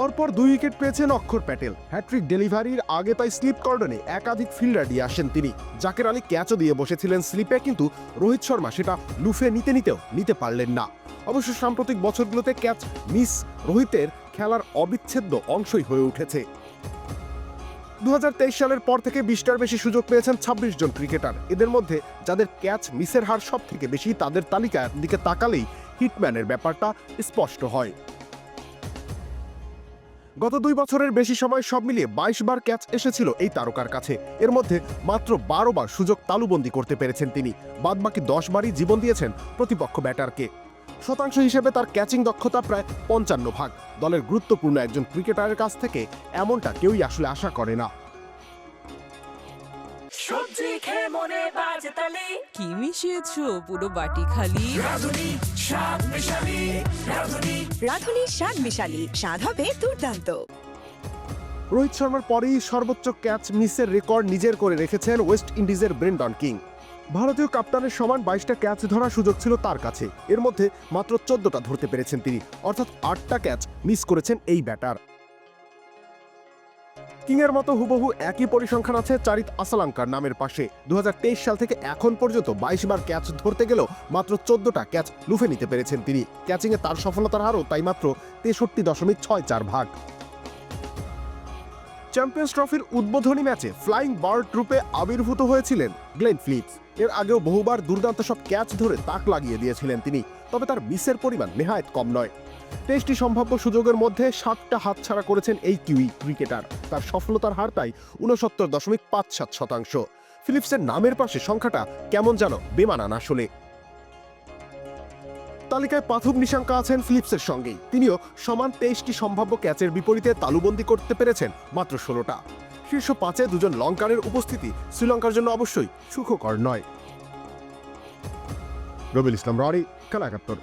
পরপর দুই উইকেট পেয়েছেন অক্ষর প্যাটেল। হ্যাট্রিক ডেলিভারির আগে তাই স্লিপ কর্ডনে একাধিক ফিল্ডার দিয়ে আসেন তিনি। জাকের আলী ক্যাচও দিয়ে বসেছিলেন স্লিপে, কিন্তু রোহিত শর্মা সেটা লুফে নিতে নিতেও নিতে পারলেন না। অবশ্য সাম্প্রতিক বছরগুলোতে ক্যাচ মিস রোহিতের খেলার অবিচ্ছেদ্য অংশই হয়ে উঠেছে। দু হাজার তেইশ সালের পর থেকে বিশটার বেশি সুযোগ পেয়েছেন ২৬ জন ক্রিকেটার। এদের মধ্যে যাদের ক্যাচ মিসের হার সব থেকে বেশি, তাদের তালিকার দিকে তাকালেই হিটম্যানের ব্যাপারটা স্পষ্ট হয়। গত দুই বছরের বেশি সময় সব মিলিয়ে বাইশ বার ক্যাচ এসেছিল এই তারকার কাছে। এর মধ্যে মাত্র বারো বার সুযোগ তালুবন্দি করতে পেরেছেন তিনি। বাদবাকি দশ বারই জীবন দিয়েছেন প্রতিপক্ষ ব্যাটারকে। শতাংশ হিসেবে তার ক্যাচিং দক্ষতা প্রায় পঞ্চান্ন ভাগ। দলের গুরুত্বপূর্ণ একজন ক্রিকেটারের কাছ থেকে এমনটা কেউই আসলে আশা করে না। সবজি খেয়ে মনে বাজে তালি। কি মিশিয়েছো পুরো বাটি খালি? স্বাদ মিশালি রাধুনি। রাঁধুনি স্বাদ মিশালি স্বাদ হবে দুর্দান্ত। রোহিত শর্মার পরেই সর্বোচ্চ ক্যাচ মিসের রেকর্ড নিজের করে রেখেছেন ওয়েস্ট ইন্ডিজের ব্রেন্ডন কিং। ভারতীয় কাপ্তানের সমান বাইশটা ক্যাচ ধরার সুযোগ ছিল তার কাছে। এর মধ্যে মাত্র চোদ্দটা ধরতে পেরেছেন তিনি। অর্থাৎ আটটা ক্যাচ মিস করেছেন এই ব্যাটার। কিংয়ের মতো হুবহু একই পরিসংখ্যান আছে চারিত আসালাঙ্কার নামের পাশে। দু হাজার তেইশ সাল থেকে এখন পর্যন্ত বাইশ বার ক্যাচ ধরতে গেলেও মাত্র চোদ্দটা ক্যাচ লুফে নিতে পেরেছেন তিনি। ক্যাচিংয়ে তার সফলতার হারও তাই মাত্র তেষট্টি দশমিক ছয় চার ভাগ। চ্যাম্পিয়ন্স ট্রফির উদ্বোধনী ম্যাচে ফ্লাইং বার্ড রূপে আবির্ভূত হয়েছিলেন গ্লেন ফ্লিপস। এর আগেও বহুবার দুর্দান্ত সব ক্যাচ ধরে তাক লাগিয়ে দিয়েছিলেন তিনি, তবে তার মিসের পরিমাণ নেহায়েত কম নয়। তেইশটি সম্ভাব্য সুযোগের মধ্যে ষাটটা হাতছাড়া করেছেন এই কিউই ক্রিকেটার। তার সফলতার হার তাই উনসত্তর দশমিক পাঁচ সাত শতাংশ। ফিলিপসের নামের পাশে সংখ্যাটা কেমন যেন বেমানান আসলে। তালিকায় পাথুব নিশাঙ্কা আছেন ফিলিপসের সঙ্গেই। তিনিও সমান তেইশটি সম্ভাব্য ক্যাচের বিপরীতে তালুবন্দি করতে পেরেছেন মাত্র ষোলোটা। শীর্ষ পাঁচে দুজন লঙ্কানের উপস্থিতি শ্রীলঙ্কার জন্য অবশ্যই সুখকর নয়। রবিল ইসলাম ররি খেলা একাত্তর